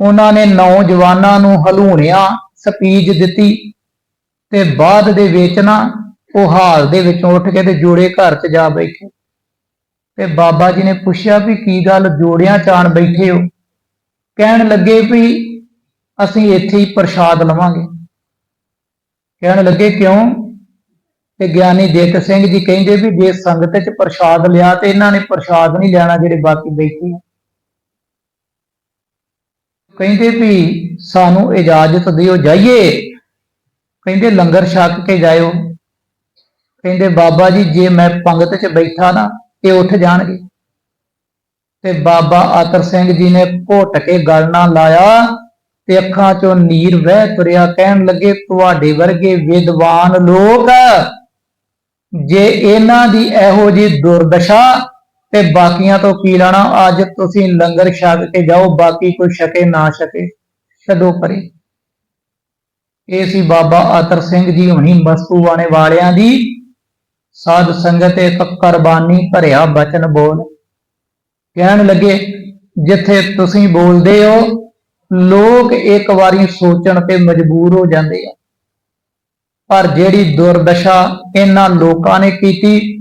ਉਹਨਾਂ ਨੇ ਨੌਜਵਾਨਾਂ ਨੂੰ ਹਲੂਣਿਆ ਸਪੀਚ ਦਿੱਤੀ ਤੇ ਬਾਅਦ ਦੇ ਵਿੱਚ ਨਾ ਉਹ ਹਾਲ ਦੇ ਵਿੱਚੋਂ ਉੱਠ ਕੇ ਤੇ ਜੋੜੇ ਘਰ 'ਚ ਜਾ ਬੈਠੇ। ਤੇ ਬਾਬਾ ਜੀ ਨੇ ਪੁੱਛਿਆ ਵੀ ਕੀ ਗੱਲ ਜੋੜਿਆਂ ਚਾਣ ਬੈਠੇ ਹੋ? ਕਹਿਣ ਲੱਗੇ ਵੀ ਅਸੀਂ ਇੱਥੇ ਹੀ ਪ੍ਰਸ਼ਾਦ ਲਵਾਂਗੇ। ਕਹਿਣ ਲੱਗੇ ਕਿਉਂ? ਤੇ ਗਿਆਨੀ ਦਿੱਤ ਸਿੰਘ ਜੀ ਕਹਿੰਦੇ ਵੀ ਜੇ ਸੰਗਤ 'ਚ ਪ੍ਰਸ਼ਾਦ ਲਿਆ ਤੇ ਇਹਨਾਂ ਨੇ ਪ੍ਰਸ਼ਾਦ ਨਹੀਂ ਲੈਣਾ ਜਿਹੜੇ ਬਾਕੀ ਬੈਠੇ ਆ। ਕਹਿੰਦੇ ਵੀ ਸਾਨੂੰ ਇਜਾਜ਼ਤ ਦਿਓ, ਜਾਈਏ। ਕਹਿੰਦੇ ਲੰਗਰ ਛਕ ਕੇ ਜਾਇਓ। ਕਹਿੰਦੇ ਬਾਬਾ ਜੀ, ਜੇ ਮੈਂ ਪੰਗਤ 'ਚ ਬੈਠਾ ਨਾ, ਇਹ ਉੱਠ ਜਾਣਗੇ। ਤੇ ਬਾਬਾ ਆਤਰ ਸਿੰਘ ਜੀ ਨੇ ਘੁੱਟ ਕੇ ਗਲ ਨਾਲ ਲਾਇਆ ਤੇ ਅੱਖਾਂ 'ਚੋਂ ਨੀਰ ਵਹਿ ਤੁਰਿਆ, ਕਹਿਣ ਲੱਗੇ, ਤੁਹਾਡੇ ਵਰਗੇ ਵਿਦਵਾਨ ਲੋਕ, ਜੇ ਇਹਨਾਂ ਦੀ ਇਹੋ ਜੀ ਦੁਰਦਸ਼ਾ ਤੇ ਬਾਕੀਆਂ ਤੋਂ ਕੀ ਲੈਣਾ? ਅੱਜ ਤੁਸੀਂ ਲੰਗਰ ਛਕ ਕੇ ਜਾਓ, ਬਾਕੀ ਕੋਈ ਛਕੇ ਨਾ ਛਕੇ, ਛੱਡੋ ਪਰੇ। ਇਹ ਸੀ ਬਾਬਾ ਆਤਰ ਸਿੰਘ ਜੀ ਹੁਣੀ ਮਸਤੂਵਾਣੇ ਵਾਲਿਆਂ ਦੀ ਸਾਧ ਸੰਗਤ ਇੱਕ ਕੁਰਬਾਨੀ ਭਰਿਆ ਬਚਨ ਬੋਲ। ਕਹਿਣ ਲੱਗੇ, ਜਿੱਥੇ ਤੁਸੀਂ ਬੋਲਦੇ ਹੋ, ਲੋਕ ਇੱਕ ਵਾਰੀ ਸੋਚਣ ਤੇ ਮਜਬੂਰ ਹੋ ਜਾਂਦੇ ਆ। ਪਰ ਜਿਹੜੀ ਦੁਰਦਸ਼ਾ ਇਹਨਾਂ ਲੋਕਾਂ ਨੇ ਕੀਤੀ